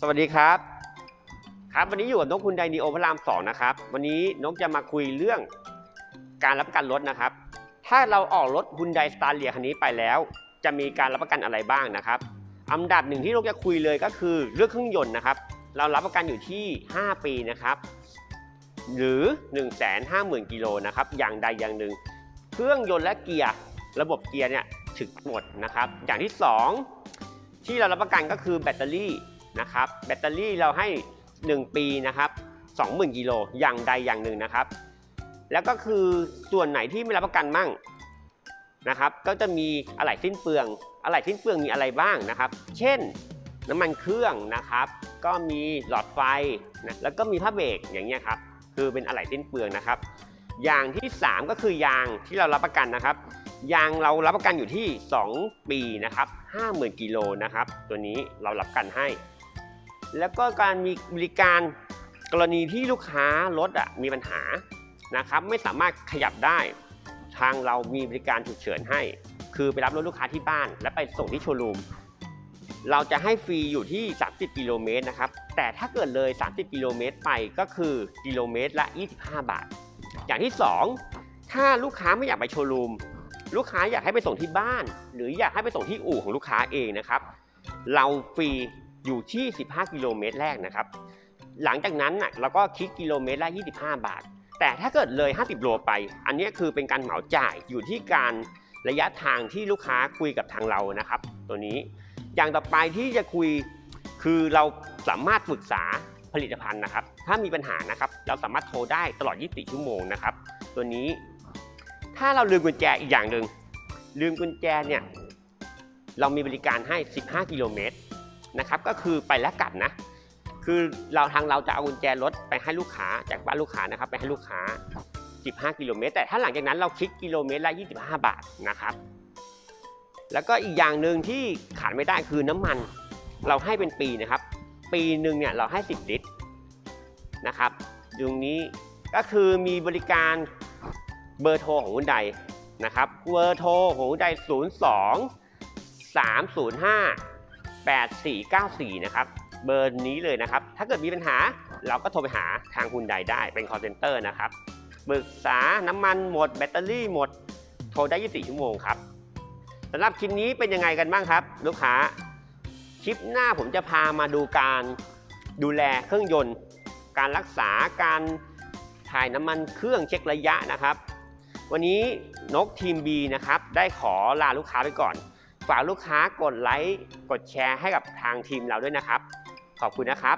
สวัสดีครับ ครับวันนี้อยู่กับนกคุณไดนีโอพระรามสองนะครับ วันนี้นกจะมาคุยเรื่องการรับประกันรถนะครับ ถ้าเราออกรถฮุนไดสตาร์เลียคันนี้ไปแล้ว จะมีการรับประกันอะไรบ้างนะครับ อันดับหนึ่งที่นกจะคุยเลยก็คือเรื่องเครื่องยนต์นะครับ เรารับประกันอยู่ที่ 5 ปีนะครับ หรือ 150,000กิโลนะครับ อย่างใดอย่างหนึ่ง เครื่องยนต์และเกียร์ระบบเกียร์เนี่ยถึกหมดนะครับ อย่างที่ 2 ที่เรารับประกันก็คือแบตเตอรี่ นะครับ แบตเตอรี่เราให้ 1 ปีนะครับ 20,000กิโลอย่างใดอย่างหนึ่งนะครับ แล้วก็คือส่วนไหนที่ไม่รับประกันมั่งนะครับ ก็จะมีอะไหล่สิ้นเปลืองอะไหล่สิ้นเปลืองมีอะไรบ้างนะครับ เช่นน้ำมันเครื่องนะครับ ก็มีหลอดไฟนะแล้วก็มีผ้าเบรกอย่างเงี้ยครับคือเป็นอะไหล่สิ้นเปลืองนะครับ อย่างที่ 3 ก็คือยางที่เรารับประกันนะครับ ยางเรารับประกันอยู่ที่ 2 ปีนะครับ50,000กิโลนะครับ ตัวนี้เรารับประกันให้ แล้วก็การมีบริการกรณีที่ลูกค้ารถอะมีปัญหานะครับ ไม่สามารถขยับได้ ทางเรามีบริการฉุกเฉินให้ คือไปรับรถลูกค้าที่บ้าน และไปส่งที่โชว์รูมเราจะให้ฟรีอยู่ที่ 30 กิโลเมตรนะครับ แต่ถ้าเกิดเลย 30 กิโลเมตรไปก็คือกิโลเมตรละ 25 บาท อย่างที่ 2 ถ้าลูกค้าไม่อยากไปโชว์รูม ลูกค้าอยากให้ไปส่งที่บ้าน หรืออยากให้ไปส่งที่อู่ของลูกค้าเองนะครับ เราฟรี อยู่ที่ 15 กิโลเมตรแรกนะครับ หลังจากนั้นน่ะเราก็คิดกิโลเมตรละ 25 บาท แต่ถ้าเกิดเลย 50 โลไป อันนี้คือเป็นการเหมาจ่ายอยู่ที่การระยะทางที่ลูกค้าคุยกับทางเรานะครับ ตัวนี้ อย่างต่อไปที่จะคุยคือเราสามารถปรึกษาผลิตภัณฑ์นะครับ ถ้ามีปัญหานะครับ เราสามารถโทรได้ตลอด 24 ชั่วโมงนะครับ ตัวนี้ ถ้าเราลืมกุญแจอีกอย่างหนึ่งลืมกุญแจเนี่ยเรามีบริการให้ 15 กิโลเมตร นะครับก็คือไปและกลับนะ คือเราทางเราจะเอากุญแจรถไปให้ลูกค้าจากบ้านลูกค้านะครับ ไปให้ลูกค้า 15 กิโลเมตร แต่ถ้าหลังจากนั้นเราคิดกิโลเมตรละ 25 บาทนะครับ แล้วก็อีกอย่างหนึ่งที่ขาดไม่ได้คือน้ำมัน เราให้เป็นปีนะครับ ปีหนึ่งเนี่ยเราให้ 10 ลิตรนะครับตรงนี้ก็คือมีบริการเบอร์โทรของคุณใดนะครับ เบอร์โทรของคุณใด02 305 8494 นะครับ เบอร์นี้เลยนะครับ ถ้าเกิดมีปัญหาเราก็โทรไปหาทางคุณใดได้ เป็น call center นะครับปรึกษาน้ำมันหมด แบตเตอรี่หมด โทรได้ 24 ชั่วโมงครับสำหรับคลิปนี้เป็นยังไงกันบ้างครับ ลูกค้า คลิปหน้าผมจะพามาดูการดูแลเครื่องยนต์ การรักษาการถ่ายน้ำมันเครื่องเช็คระยะนะครับ วันนี้นกทีม B นะครับ ได้ขอลาลูกค้าไปก่อน ฝากลูกค้ากดไลค์ กดแชร์ให้กับทางทีมเราด้วยนะครับ ขอบคุณนะครับ